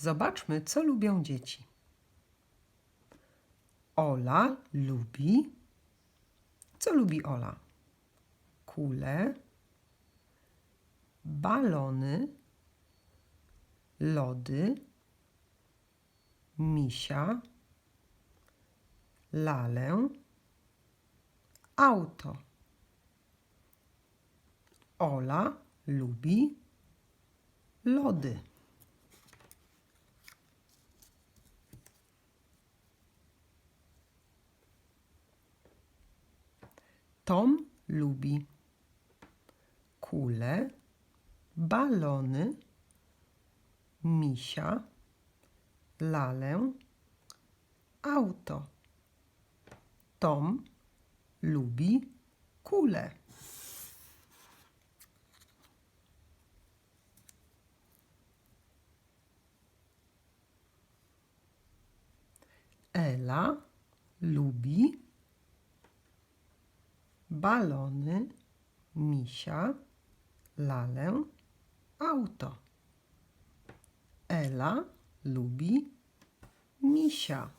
Zobaczmy, co lubią dzieci. Ola lubi. Co lubi Ola? Kule, balony, lody, misia, lalę, auto. Ola lubi lody. Tom lubi kule, balony, misia, lalę, auto. Tom lubi kule. Ela lubi balony, misia, lalę, auto. Ela lubi misia.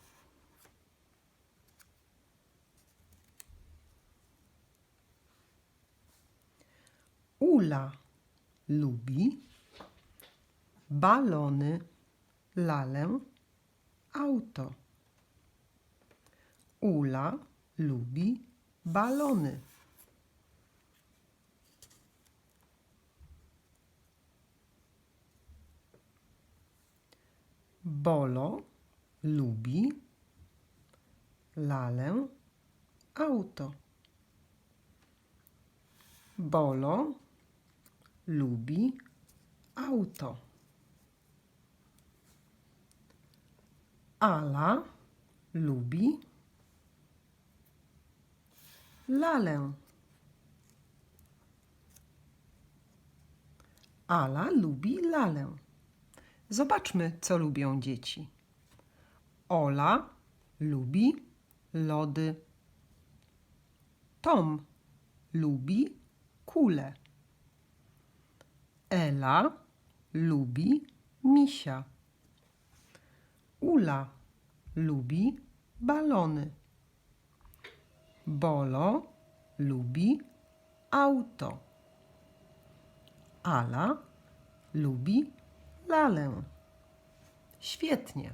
Ula lubi balony, lalę, auto. Ula lubi balony. Bolo lubi lalę, auto. Bolo lubi auto. Ala lubi lalę. Ala lubi lalę. Zobaczmy, co lubią dzieci. Ola lubi lody. Tom lubi kule. Ela lubi misia. Ula lubi balony. Bolo lubi auto. Ala lubi lalę. Świetnie.